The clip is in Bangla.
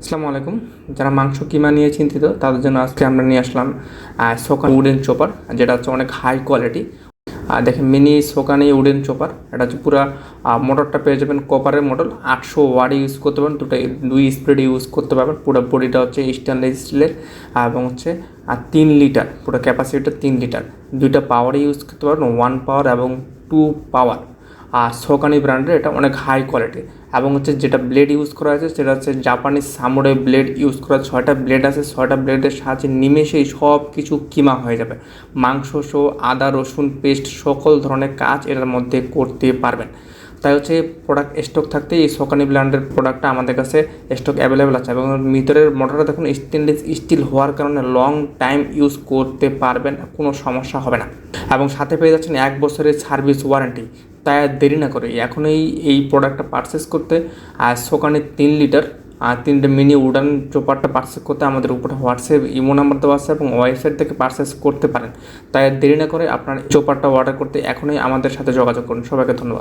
আসসালামু আলাইকুম। যারা মাংস কিমা নিয়ে চিন্তিত, তাদের জন্য আজকে আমরা নিয়ে আসলাম সোকান উডেন চোপার যেটা হচ্ছে অনেক হাই কোয়ালিটি আর দেখেন মিনি সোকানি উডেন চোপার এটা হচ্ছে পুরো মোটরটা পেয়ে যাবেন কপারের মোটর আটশো ওয়ার্ড ইউজ করতে পারবেন, দুটো, দুই স্পিড ইউজ করতে পারবেন। পুরো বডিটা হচ্ছে স্টেনলেস স্টিলের এবং হচ্ছে আর তিন লিটার পুরো ক্যাপাসিটিটা তিন লিটার দুইটা পাওয়ার ইউজ করতে পারবেন ওয়ান পাওয়ার এবং টু পাওয়ার আর সোকানি ব্র্যান্ডের এটা অনেক হাই কোয়ালিটি এবং হচ্ছে যেটা ব্লেড ইউজ করা আছে সেটা হচ্ছে জাপানি সামুরে ব্লেড ইউজ করা ছয়টা ব্লেড আছে, ছয়টা ব্লেডের সাহায্যে নিমেষেই সব কিছু কিমা হয়ে যাবে। মাংস আদা, রসুন পেস্ট সকল ধরনের কাজ এটার মধ্যে করতে পারবেন। তাই হচ্ছে প্রোডাক্ট স্টক থাকতে এই সোকানি ব্র্যান্ডের প্রোডাক্টটা আমাদের কাছে স্টক অ্যাভেলেবেল আছে এবং ভিতরের মোটরটা দেখুন স্টেনলেস স্টিল হওয়ার কারণে লং টাইম ইউজ করতে পারবেন, কোনো সমস্যা হবে না। এবং সাথে পেয়ে যাচ্ছেন এক বছরের সার্ভিস ওয়ারেন্টি তাই আর দেরি না করে এখনই এই প্রোডাক্টটা পারচেস করতে আর সোকানের তিন লিটার আর তিনটে মিনি উডান চোপারটা পারচেস করতে আমাদের উপরে হোয়াটসঅ্যাপ ইমো নাম্বার দেওয়া আছে এবং ওয়েবসাইট থেকে পারচেস করতে পারেন। তাই দেরি না করে আপনার চোপারটা অর্ডার করতে এখনই আমাদের সাথে যোগাযোগ করুন। সবাইকে ধন্যবাদ।